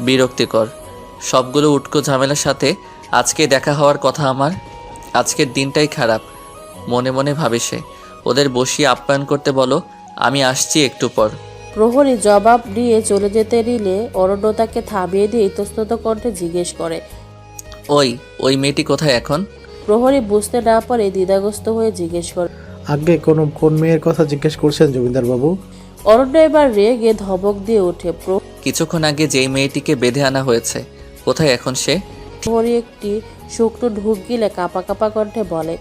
বিরক্তিকর। সবগুলো উটকো ঝামেলার সাথে আজকে দেখা হওয়ার কথা আমার। আজকের দিনটাই খারাপ মনে মনে ভাবে সে। ওদের বসিয়ে আপ্যায়ন করতে বলো আমি আসছি একটু পর। প্রহরী জবাব দিয়ে চলে যেতে নিলে অরণ্য তাকে থামিয়ে দিয়ে ইতস্তত কণ্ঠে জিজ্ঞেস করে ওই ওই মেয়েটি কোথায় এখন? প্রহরী বুঝতে না পারে দ্বিধাগ্রস্ত হয়ে জিজ্ঞেস করে আগে কোনো কোন মেয়ের কথা জিজ্ঞেস করছেন জমিদার বাবু অরণ্য এবার রেগে ধমক দিয়ে ওঠে কিছুক্ষণ আগে যেই মেয়েটিকে বেঁধে আনা হয়েছে কোথায় এখন সে? একটি শুকনো ঢুক গিলে কাপা কাপা কণ্ঠে বলে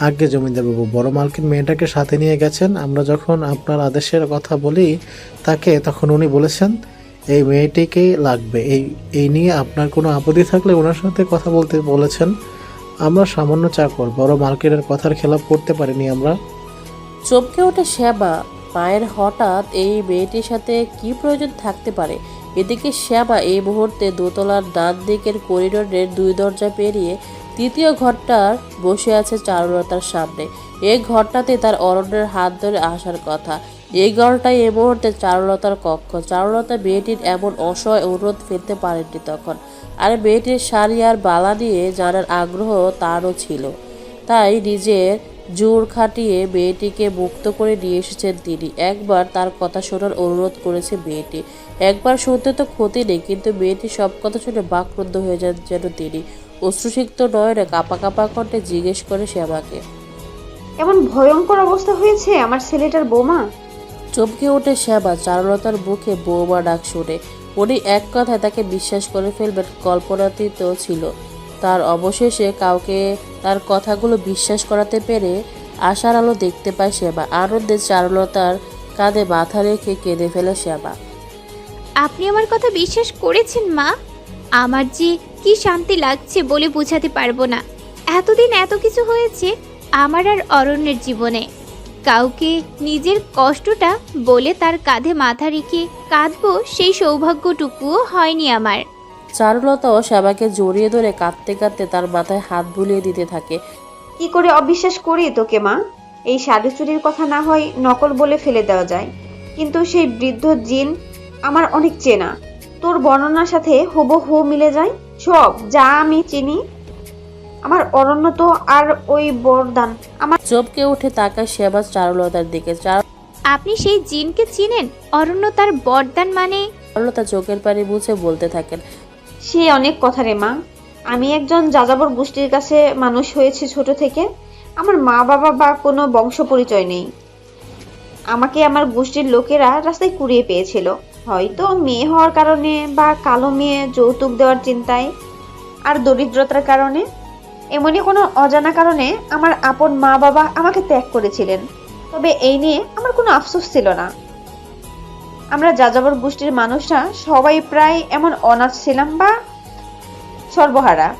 আগে জমিদার বাবু বড় মালকিন মেয়েটাকে সাথে নিয়ে গেছেন। আমরা যখন আপনার আদেশের কথা বলি তাকে তখন উনি বলেছেন এই মেয়েটিকেই লাগবে। এই এই নিয়ে আপনার কোনো আপত্তি থাকলে ওনার সাথে কথা বলতে বলেছেন। আমরা সামান্য চাকর বড় মালকিনের কথার খেলাপ করতে পারিনি আমরা। চমকে ওঠে শ্যামা মায়ের হঠাৎ এই মেয়েটির সাথে কি প্রয়োজন থাকতে পারে? এদিকে শ্যামা এই মুহূর্তে দোতলার ডান দিকের করিডোরের দুই দরজা পেরিয়ে তৃতীয় ঘরটার বসে আছে চারুলতার সামনে। এই ঘরটাতে তার অরণ্যের হাত ধরে আসার কথা। এই ঘরটাই এই মুহূর্তে চারুলতার কক্ষ। চারুলতা মেয়েটির এমন অসহায় অনুরোধ ফেলতে পারেননি তখন। আর মেয়েটির শাড়ি আর বালা নিয়ে জানার আগ্রহ তারও ছিল। তাই নিজের জোর খাটিয়ে মেয়েটিকে মুক্ত করে নিয়ে এসেছেন তিনি। একবার তার কথা শোনার অনুরোধ করেছে মেয়েটি। একবার শুনতে তো ক্ষতি নেই কিন্তু মেয়েটি সব কথা শুনে বাকরুদ্ধ হয়ে যান যেন তিনি। অশ্রুসিক্ত নয়নে কাপা কাপা কণ্ঠে জিজ্ঞেস করে শ্যামাকে এমন ভয়ঙ্কর অবস্থা হয়েছে আমার ছেলেটার বৌমা? চমকে ওঠে শ্যামা চারুলতার মুখে বৌমা ডাক শুনে। উনি এক কথায় তাকে বিশ্বাস করে ফেলবেন কল্পনাতীত ছিল। তার অবশেষে কাউকে তার কথাগুলো বিশ্বাস করাতে পেরে আশার আলো দেখতে পায় শ্যামা। আনন্দে চারুলতার কাঁধে মাথা রেখে কেঁদে ফেলে শ্যামা। আপনি আমার কথা বিশ্বাস করেছেন, মা? আমার যে কি শান্তি লাগছে বলে বোঝাতে পারব না। এতদিন এত কিছু হয়েছে আমার আর অরণ্যের জীবনে। কাউকে নিজের কষ্টটা বলে তার কাঁধে মাথা রেখে কাঁদবো সেই সৌভাগ্যটুকুও হয়নি আমার। চারুলতাও শ্যামাকে জড়িয়ে ধরে কাঁদতে কাঁদতে তার মাথায় হাত বুলিয়ে দিতে থাকে। কি করে অবিশ্বাস করি তোকে মা? এই শাড়ি চুরির কথা না হয় নকল বলে ফেলে দেওয়া যায়। কিন্তু সেই বৃদ্ধ জিন আমার অনেক চেনা। তোর বর্ণনার সাথে হুবহু মিলে যায়। সব যা আমি চিনি। আমার অরণ্য তো আর ওই বরদান। আমার চোপকে উঠে তাকায় শ্যামা চারুলতার দিকে। আপনি সেই জিনকে চিনেন? অরণ্য তার বরদান মানে? চারুলতা চোখের পানি মুছে বলতে থাকেন। সে অনেক কথা রে মা। আমি একজন যাযাবর গোষ্ঠীর কাছে মানুষ হয়েছি ছোট থেকে। আমার মা, বাবা বা কোনো বংশ পরিচয় নেই। আমাকে আমার গোষ্ঠীর লোকেরা রাস্তায় কুড়িয়ে পেয়েছিল। হয়তো মেয়ে হওয়ার কারণে বা কালো মেয়ে যৌতুক দেওয়ার চিন্তায় আর দরিদ্রতার কারণে। এমনই কোনো অজানা কারণে আমার আপন মা, বাবা আমাকে ত্যাগ করেছিলেন। তবে এই নিয়ে আমার কোনো আফসোস ছিল না। আমরা যাযাবর গোষ্ঠীর মানুষরা সবাই প্রায় এমন অনাথ ছিলাম বা সর্বহারা।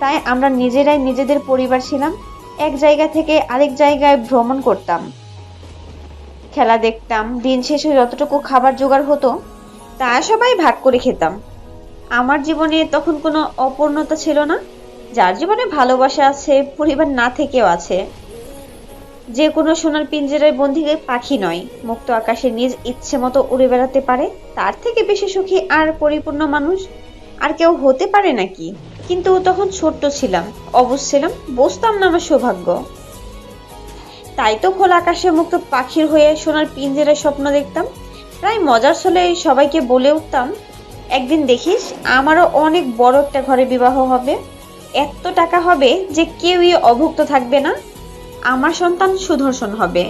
তাই আমরা নিজেরাই নিজেদের পরিবার ছিলাম, এক জায়গা থেকে আরেক জায়গায় ভ্রমণ করতাম। খেলা দেখতাম, দিন শেষে যতটুকু খাবার জোগাড় হতো, তা সবাই ভাগ করে খেতাম। আমার জীবনে তখন কোনো অপূর্ণতা ছিল না, যার জীবনে ভালোবাসা আছে, পরিবার না থেকেও আছে। যে কোনো সোনার পিঞ্জেরায় বন্দি পাখি নয়। মুক্ত আকাশে নিজ ইচ্ছে মতো উড়ে বেড়াতে পারে, তার থেকে বেশি সুখী আর পরিপূর্ণ মানুষ আর কেউ হতে পারে নাকি? কিন্তু তখন ছোট্ট ছিলাম, অবুঝ ছিলাম, বুঝতাম না আমার সৌভাগ্য। তাই তো খোলা আকাশে মুক্ত পাখির হয়ে সোনার পিঞ্জেরায় স্বপ্ন দেখতাম। প্রায় মজার ছলে সবাইকে বলে উঠতাম, একদিন দেখিস, আমারও অনেক বড় একটা ঘরে বিবাহ হবে। এত টাকা হবে যে কেউই অভুক্ত থাকবে না। আমার সন্তান সুদর্শন হবে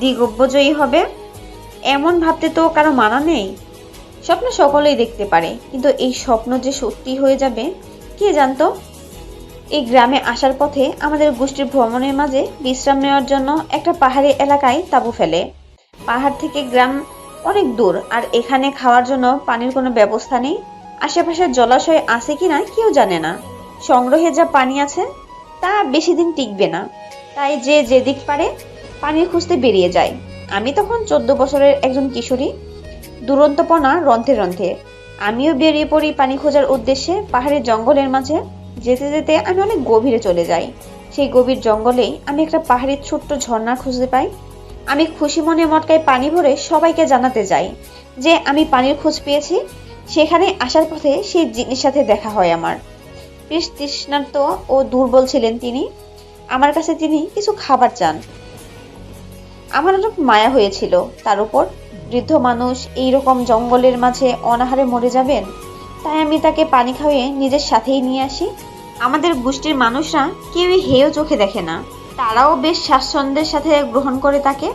দিগব্যজয়ী হবে। এমন ভাবতে তো কারও মানা নেই। স্বপ্ন সকলেই দেখতে পারে, কিন্তু এই স্বপ্ন যে সত্যি হয়ে যাবে, কে জানতো? এই গ্রামে আসার পথে আমাদের গোষ্ঠীর ভ্রমণের মাঝে বিশ্রাম নেওয়ার জন্য একটা পাহাড়ি এলাকায় তাঁবু ফেলে। পাহাড় থেকে গ্রাম অনেক দূর, আর এখানে খাওয়ার জন্য পানির কোনো ব্যবস্থা নেই। আশেপাশে জলাশয় আছে কিনা কেউ জানে না। সংগ্রহে যা পানি আছে, তা বেশি দিন টিকবে না। তাই যে যেদিক পারে পানির খুঁজতে বেরিয়ে যায়। আমি তখন চোদ্দ বছরের একজন কিশোরী, দুরন্তপনা রন্ধ্রে রন্ধ্রে। আমিও বেরিয়ে পড়ি পানি খোঁজার উদ্দেশ্যে পাহাড়ের জঙ্গলের মাঝে। যেতে যেতে আমি অনেক গভীরে চলে যাই। সেই গভীর জঙ্গলেই আমি একটা পাহাড়ের ছোট্ট ঝর্ণা খুঁজতে পাই। আমি খুশি মনে মটকায় পানি ভরে সবাইকে জানাতে যাই যে আমি পানির খোঁজ পেয়েছি। সেখানে আসার পথে সেই জিনিস সাথে দেখা হয় আমার। বেশ তৃষ্ণার্ত ও দুর্বল ছিলেন তিনি। আমার কাছে তিনি কিছু খাবার চান। আমার অনেক মায়া হয়েছিল। তার উপর বৃদ্ধ মানুষ এই রকম জঙ্গলের মাঝে অনাহারে মরে যাবেন, তাই আমি তাকে পানি খাইয়ে নিজের সাথেই নিয়ে আসি। আমাদের গোষ্ঠীর মানুষরা কেউই হেয় চোখে দেখে না। তারাও বেশ স্বাচ্ছন্দ্যের সাথে গ্রহণ করে তাকে।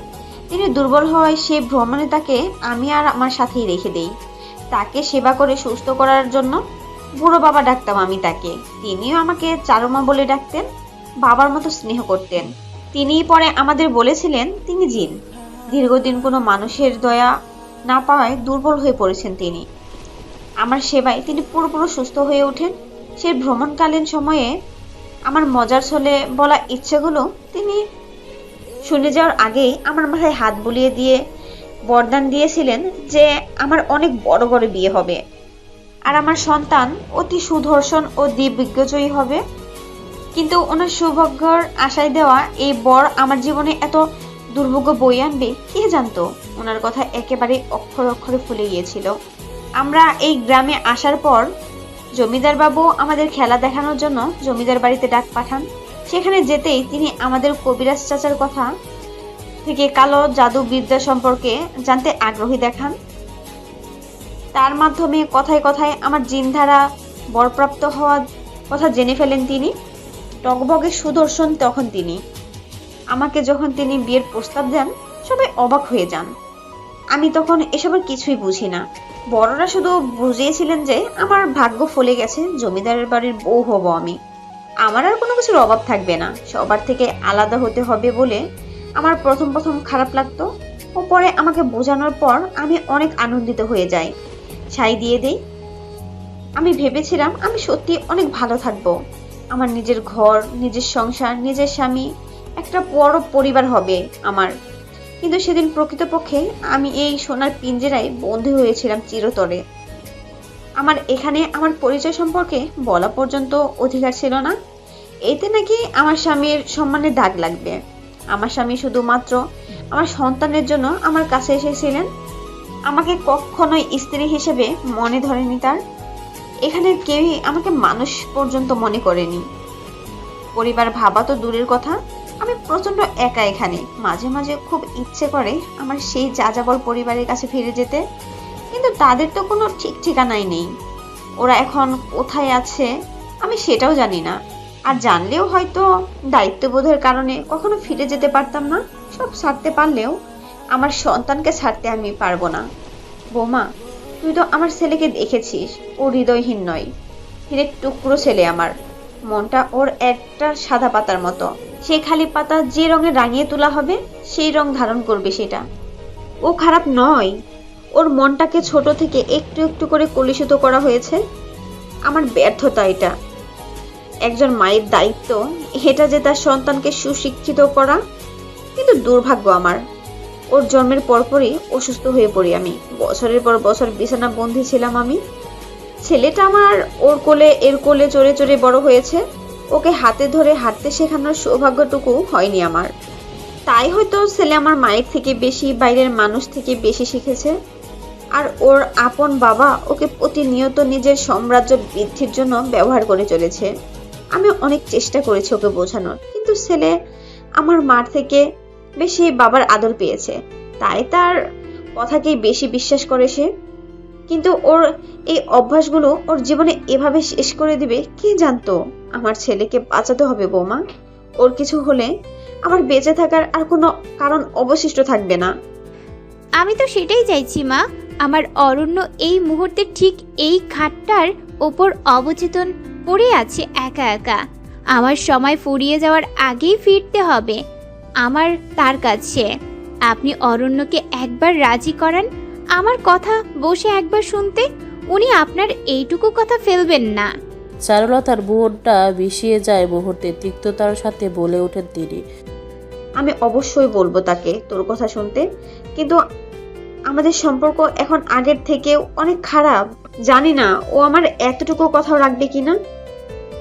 তিনি দুর্বল হওয়ায় সে ভ্রমণে তাকে আমি আর আমার সাথেই রেখে দেই। তাকে সেবা করে সুস্থ করার জন্য বুড়ো বাবা ডাকতাম আমি তাকে। তিনিও আমাকে চারমা বলে ডাকতেন। বাবার মতো স্নেহ করতেন। তিনিই পরে আমাদের বলেছিলেন, তিনি জিন। দীর্ঘদিন কোনো মানুষের দয়া না পাওয়ায় দুর্বল হয়ে পড়েছেন তিনি। আমার সেবায় তিনি পুরোপুরো সুস্থ হয়ে ওঠেন। সেই ভ্রমণকালীন সময়ে আমার মজার ছলে বলা ইচ্ছেগুলো তিনি শুনে যাওয়ার আগেই আমার মাথায় হাত বুলিয়ে দিয়ে বরদান দিয়েছিলেন যে আমার অনেক বড় বড় বিয়ে হবে। আর আমার সন্তান অতি সুদর্শন ও দিব্যজয়ী হবে। কিন্তু ওনার সৌভাগ্যর আশায় দেওয়া এই বর আমার জীবনে এত দুর্ভোগ্য বই আনবে, কে জানতো? ওনার কথা একেবারে অক্ষর অক্ষরে ফুলে গিয়েছিল। আমরা এই গ্রামে আসার পর জমিদার বাবু আমাদের খেলা দেখানোর জন্য জমিদার বাড়িতে ডাক পাঠান। সেখানে যেতেই তিনি আমাদের কবিরাজ চাচার কথা থেকে কালো জাদু বিদ্যা সম্পর্কে জানতে আগ্রহী দেখান। তার মাধ্যমে কথায় কথায় আমার জিনধারা বরপ্রাপ্ত হওয়ার কথা জেনে ফেলেন তিনি। টকবগে সুদর্শন তখন তিনি। আমাকে যখন তিনি বিয়ের প্রস্তাব দেন, সবাই অবাক হয়ে যান। আমি তখন এসবের কিছুই বুঝি না। বড়রা শুধু বুঝিয়েছিলেন যে, আমার ভাগ্য ফলে গেছে, জমিদারের বাড়ির বউ হব আমি। আমার আর কোনো কিছুর অভাব থাকবে না। সবার থেকে আলাদা হতে হবে বলে আমার প্রথম প্রথম খারাপ লাগতো। ও পরে আমাকে বোঝানোর পর আমি অনেক আনন্দিত হয়ে যাই। ছাই দিয়ে দেই, আমি ভেবেছিলাম আমি সত্যি অনেক ভালো থাকব। আমার নিজের ঘর, নিজের সংসার, নিজের স্বামী, একটা বড় পরিবার হবে আমার। কিন্তু সেদিন প্রকৃতপক্ষে আমি এই সোনার পিঞ্জেরায় বন্ধু হয়েছিলাম চিরতরে। আমার এখানে আমার পরিচয় সম্পর্কে বলা পর্যন্ত অধিকার ছিল না। এতে নাকি আমার স্বামীর সম্মানে দাগ লাগবে। আমার স্বামী শুধুমাত্র আমার সন্তানের জন্য আমার কাছে এসেছিলেন। আমাকে কখনোই স্ত্রী হিসেবে মনে ধরেনি তার। এখানের কেউই আমাকে মানুষ পর্যন্ত মনে করেনি। পরিবার ভাবা তো দূরের কথা, আমি প্রচণ্ড একা এখানে। মাঝে মাঝে খুব ইচ্ছে করে আমার সেই যাযাবর পরিবারের কাছে ফিরে যেতে, কিন্তু তাদের তো কোনো ঠিক ঠিকানাই নেই। ওরা এখন কোথায় আছে, আমি সেটাও জানি না। আর জানলেও হয়তো দায়িত্ববোধের কারণে কখনো ফিরে যেতে পারতাম না। সব ছাড়তে পারলেও আমার সন্তানকে ছাড়তে আমি পারব না। বৌমা তুই তো আমার ছেলেকে দেখেছিস। ও হৃদয়হীন নয়। হীরের টুকরো ছেলে আমার। মনটা ওর একটা সাদা পাতার মতো। সেই খালি পাতা যে রঙে রাঙিয়ে তোলা হবে, সেই রং ধারণ করবে সেটা। ও খারাপ নয়। ওর মনটাকে ছোট থেকে একটু একটু করে কলুষিত করা হয়েছে। আমার ব্যর্থতা এটা। একজন মায়ের দায়িত্ব, এটা যে তার সন্তানকে সুশিক্ষিত করা, কিন্তু দুর্ভাগ্য আমার। ওর জন্মের পরপরই অসুস্থ হয়ে পড়ি আমি। বছরের পর বছর বিছানা বন্দি ছিলাম আমি। ছেলেটা আমার ওর কোলে, এর কোলে চড়ে চড়ে বড় হয়েছে। ওকে হাতে ধরে হাঁটতে শেখানোর সৌভাগ্যটুকু হয়নি আমার। তাই হয়তো ছেলে আমার মায়ের থেকে বেশি, বাইরের মানুষ থেকে বেশি শিখেছে। আর ওর আপন বাবা ওকে প্রতিনিয়ত নিজের সাম্রাজ্য বৃদ্ধির জন্য ব্যবহার করে চলেছে। আমি অনেক চেষ্টা করেছি ওকে বোঝানোর। কিন্তু ছেলে আমার মার থেকে বেশি বাবার আদর পেয়েছে। তাই তার কথাকেই বেশি বিশ্বাস করে সে। কিন্তু ওর এই অভ্যাসগুলো ওর জীবনে এভাবে শেষ করে দিবে, কে জানতো? আমার ছেলেকে বাঁচাতে হবে বৌমা। ওর কিছু হলে আমার বেঁচে থাকার আর কোনো কারণ অবশিষ্ট থাকবে না। আমি তো সেটাই চাইছি, মা। আমার অরণ্য এই মুহূর্তে ঠিক এই খাটটার ওপর অবচেতন পড়ে আছে একা একা। আমার সময় ফুরিয়ে যাওয়ার আগেই ফিরতে হবে। আমার তার কাছে। আপনি অরণ্যকে একবার রাজি করান আমার কথা বসে একবার শুনতে উনি আপনার এইটুকু কথা ফেলবেন না। চারুলতার বোনটা বিষিয়ে যায় মুহূর্তে তিক্ততার সাথে বলে ওঠেন তিনি। আমি অবশ্যই বলব তাকে তোর কথা শুনতে কিন্তু আমাদের সম্পর্ক এখন আগের থেকেও অনেক খারাপ। জানি না ও আমার এতটুকু কথাও রাখবে কিনা?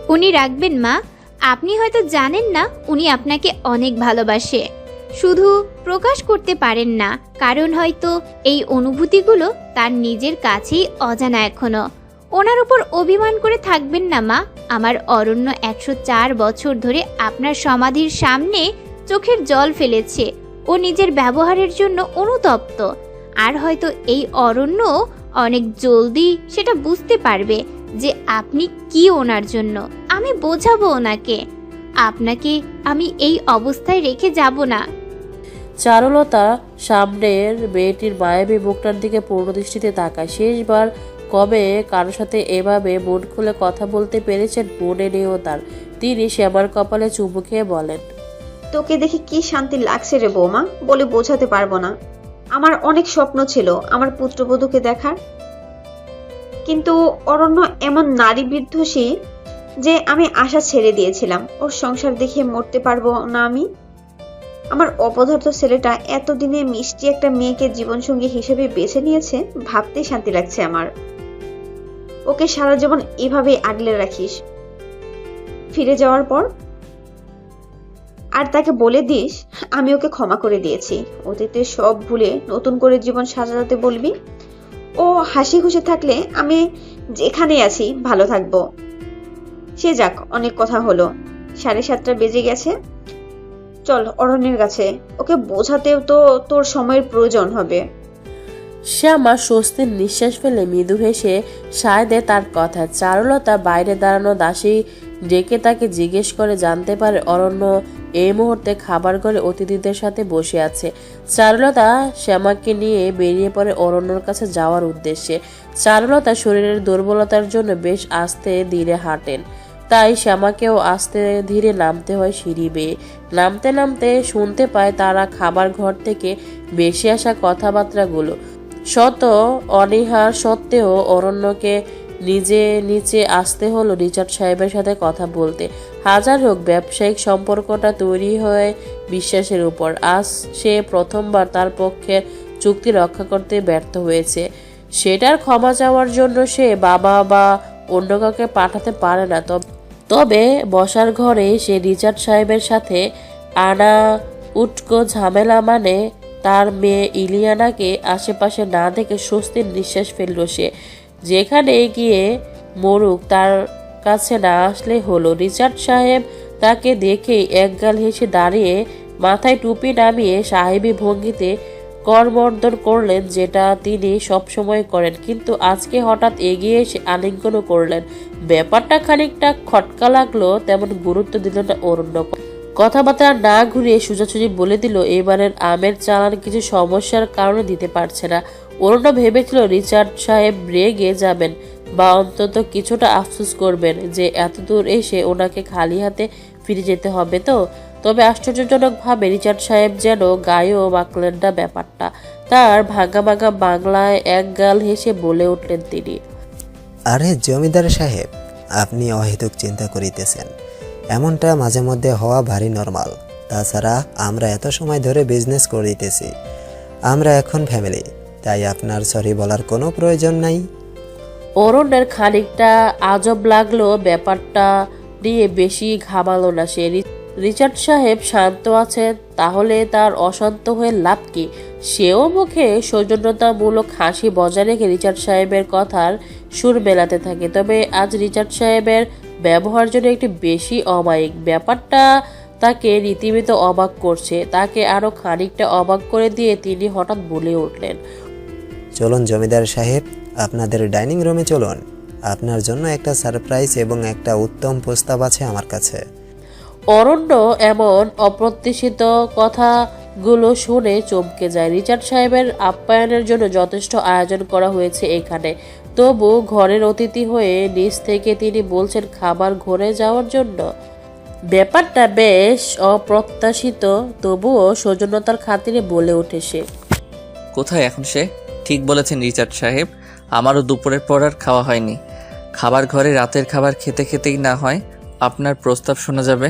উনি রাখবেন মা আপনি হয়তো জানেন না, উনি আপনাকে অনেক ভালোবাসে। শুধু প্রকাশ করতে পারেন না, কারণ হয়তো এই অনুভূতিগুলো তার নিজের কাছেই অজানা এখনও। ওনার উপর অভিমান করে থাকবেন না, মা। আমার অরণ্য একশো চার বছর ধরে আপনার সমাধির সামনে চোখের জল ফেলেছে। ও নিজের ব্যবহারের জন্য অনুতপ্ত। আর হয়তো এই অরণ্য অনেক জলদি সেটা বুঝতে পারবে। যে আপনি কি ওনার জন্য। আমি বোঝাবো ওনাকে। আপনাকে আমি এই অবস্থায় রেখে যাব না। চারুলতা সামনের মেয়েটির মায়াবী মুখটার দিকে পূর্ণ দৃষ্টিতে তাকায়। শেষবার কবে কারোর সাথে এভাবে মন খুলে কথা বলতে পেরেছেন মনে নেও তার। তিনি শ্যামার কপালে চুমু খেয়ে বলেন তোকে দেখে কি শান্তি লাগছে রে বৌমা? বলে বোঝাতে পারব না। আমার অনেক স্বপ্ন ছিল। আমার পুত্রবধূকে দেখার। কিন্তু অরণ্য এমন নারী বিধ্বসী যে আমি আশা ছেড়ে দিয়েছিলাম। ওর সংসার দেখে মরতে পারব না আমি? আমার অপদার্থ ছেলেটা এতদিনে মিষ্টি একটা মেয়েকে জীবনসঙ্গী হিসেবে বেছে নিয়েছে, ভাবতেই শান্তি লাগছে আমার। ওকে সারা জীবন এভাবেই আগলে রাখিস। ফিরে যাওয়ার পর আর তাকে বলে দিস, আমি ওকে ক্ষমা করে দিয়েছি। অতীতে সব ভুলে নতুন করে জীবন সাজাতে বলবি? ও হাসি খুশি থাকলে আমি যেখানে আছি ভালো থাকব। সে যাক, অনেক কথা হলো। সাড়ে সাতটা বেজে গেছে। চল, অরণ্যের কাছে। ওকে বোঝাতেও তো তোর সময়ের প্রয়োজন হবে। শ্যামা স্বস্তির নিঃশ্বাস ফেলে মৃদু হেসে সায় দেয় তার কথা। চারুলতা বাইরে দাঁড়ানো দাসী ডেকে তাকে জিজ্ঞেস করে জানতে পারে অরণ্য এই মুহূর্তে খাবার ঘরে অতিথিদের সাথে বসে আছে। চারুলতা শ্যামাকে নিয়ে বেরিয়ে পড়ে অরণ্যর কাছে যাওয়ার উদ্দেশ্যে। চারুলতা শরীরের দুর্বলতার জন্য বেশ আস্তে ধীরে হাঁটেন। তাই শ্যামাকেও আস্তে ধীরে নামতে হয় সিঁড়ি বেয়ে। নামতে নামতে শুনতে পায় তারা খাবার ঘর থেকে বেশি আসা কথাবার্তাগুলো। শত অনীহার সত্ত্বেও অরণ্যকে নিজে নিচে আসতে হলো রিচার্ড সাহেবের সাথে কথা বলতে। হাজার হোক ব্যবসায়িক সম্পর্কটা তৈরি হয় বিশ্বাসের উপর। আজ সে প্রথমবার তার পক্ষের চুক্তি রক্ষা করতে ব্যর্থ হয়েছে। সেটার ক্ষমা চাওয়ার জন্য সে বাবা বা অন্য কাউকে পাঠাতে পারে না। তবে তবে বসার ঘরে সে রিচার্ড সাহেবের সাথে আনা উটকো ঝামেলা মানে তার মেয়ে ইলিয়ানাকে আশেপাশে না দেখে স্বস্তির নিঃশ্বাস ফেলল সে। যেখানে গিয়ে মরুক, তার কাছে না আসলে হলো। রিচার্ড সাহেব তাকে দেখেই একগাল হেসে দাঁড়িয়ে মাথায় টুপি নামিয়ে সাহেবী ভঙ্গিতে করমর্দন করলেন, যেটা তিনি সবসময় করেন। কিন্তু আজকে হঠাৎ এগিয়ে এসে আলিঙ্গনও করলেন। ব্যাপারটা খানিকটা খটকা লাগল, তেমন গুরুত্ব দিল না অরণ্য কথাবার্তা না ঘুরিয়ে সোজাসুজি বলে দিল, এবারের আমের চালান কিছু সমস্যার কারণে দিতে পারছে না। অরণ্য ভেবেছিল রিচার্ড সাহেব রেগে যাবেন বা অন্তত কিছুটা আফসোস করবেন যে এত দূর এসে ওনাকে খালি হাতে ফিরে যেতে হবে তো। তবে আশ্চর্যজনকভাবে রিচার্ড সাহেব যেন গায়েও মাখলেন না ব্যাপারটা। তার ভাঙা ভাঙা বাংলায় এক গাল হেসে বলে উঠলেন তিনি। আরে জমিদার সাহেব, আপনি অহেতুক চিন্তা করিতেছেন। এমনটা মাঝে মধ্যে হওয়া ভারী নর্মাল তাছাড়া আমরা এত সময় ধরে বিজনেস করিতেছি আমরা এখন ফ্যামিলি তাই আপনার সরি বলার কোনো প্রয়োজন নাই। অরণ্যের খানিকটা আজব লাগল ব্যাপারটা নিয়ে বেশি ঘামালো না সে। রিচার্ড সাহেব শান্ত আছেন, তাহলে তার অশান্ত হয়ে লাভ কি? সেও মুখে সৌজন্যতামূলক হাসি বজায় রেখে রিচার্ড সাহেবের কথার সুর মেলাতে থাকে। তবে আজ রিচার্ড সাহেবের ব্যবহার জন্য একটু বেশি অমায়িক। ব্যাপারটা তাকে রীতিমতো অবাক করছে। তাকে আরও খানিকটা অবাক করে দিয়ে তিনি হঠাৎ বলে উঠলেন চলুন জমিদার সাহেব আপনাদের ডাইনিং রুমে চলুন। আপনার জন্য একটা সারপ্রাইজ এবং একটা উত্তম প্রস্তাব আছে আমার কাছে। অরণ্য এমন অপ্রত্যাশিত কথাগুলো শুনে চমকে যায়। রিচার্ড সাহেবের আপ্যায়নের জন্য যথেষ্ট আয়োজন করা হয়েছে এখানে। তবু ঘরের অতিথি হয়ে নিচ থেকে তিনি বলছেন, খাবার ঘরে যাওয়ার জন্য? ব্যাপারটা বেশ অপ্রত্যাশিত, তবুও সৌজন্যতার খাতিরে বলে ওঠে সে। কোথায় এখন সে? ঠিক বলেছেন রিচার্ড সাহেব, আমারও দুপুরের পর আর খাওয়া হয়নি। খাবার ঘরে রাতের খাবার খেতে খেতেই না হয়, আপনার প্রস্তাব শোনা যাবে?